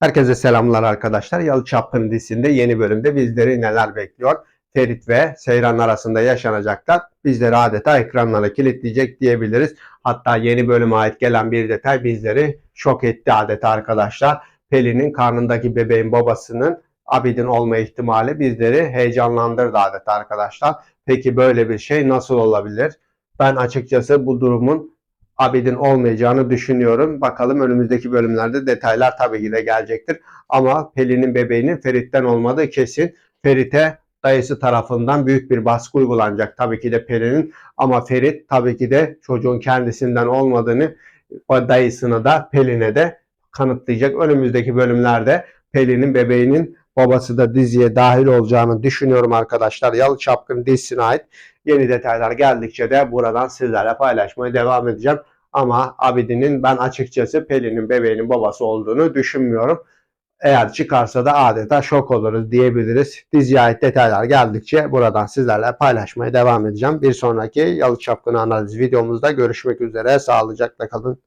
Herkese selamlar arkadaşlar. Yalı Çapkın dizisinde yeni bölümde bizleri neler bekliyor? Ferit ve Seyran arasında yaşanacaklar bizleri adeta ekranlara kilitleyecek diyebiliriz. Hatta yeni bölüme ait gelen bir detay bizleri şok etti adeta arkadaşlar. Pelin'in karnındaki bebeğin babasının Abidin olma ihtimali bizleri heyecanlandırdı adeta arkadaşlar. Peki böyle bir şey nasıl olabilir? Ben açıkçası bu durumun Abidin olmayacağını düşünüyorum. Bakalım önümüzdeki bölümlerde detaylar tabii ki de gelecektir. Ama Pelin'in bebeğinin Ferit'ten olmadığı kesin. Ferit'e dayısı tarafından büyük bir baskı uygulanacak tabii ki de Pelin'in. Ama Ferit tabii ki de çocuğun kendisinden olmadığını dayısına da Pelin'e de kanıtlayacak. Önümüzdeki bölümlerde Pelin'in bebeğinin babası da diziye dahil olacağını düşünüyorum arkadaşlar. Yalı Çapkın dizisine ait yeni detaylar geldikçe de buradan sizlerle paylaşmaya devam edeceğim. Ama Abidin'in ben açıkçası Pelin'in bebeğinin babası olduğunu düşünmüyorum. Eğer çıkarsa da adeta şok oluruz diyebiliriz. Diziye ait detaylar geldikçe buradan sizlerle paylaşmaya devam edeceğim. Bir sonraki Yalı Çapkını analiz videomuzda görüşmek üzere. Sağlıcakla kalın.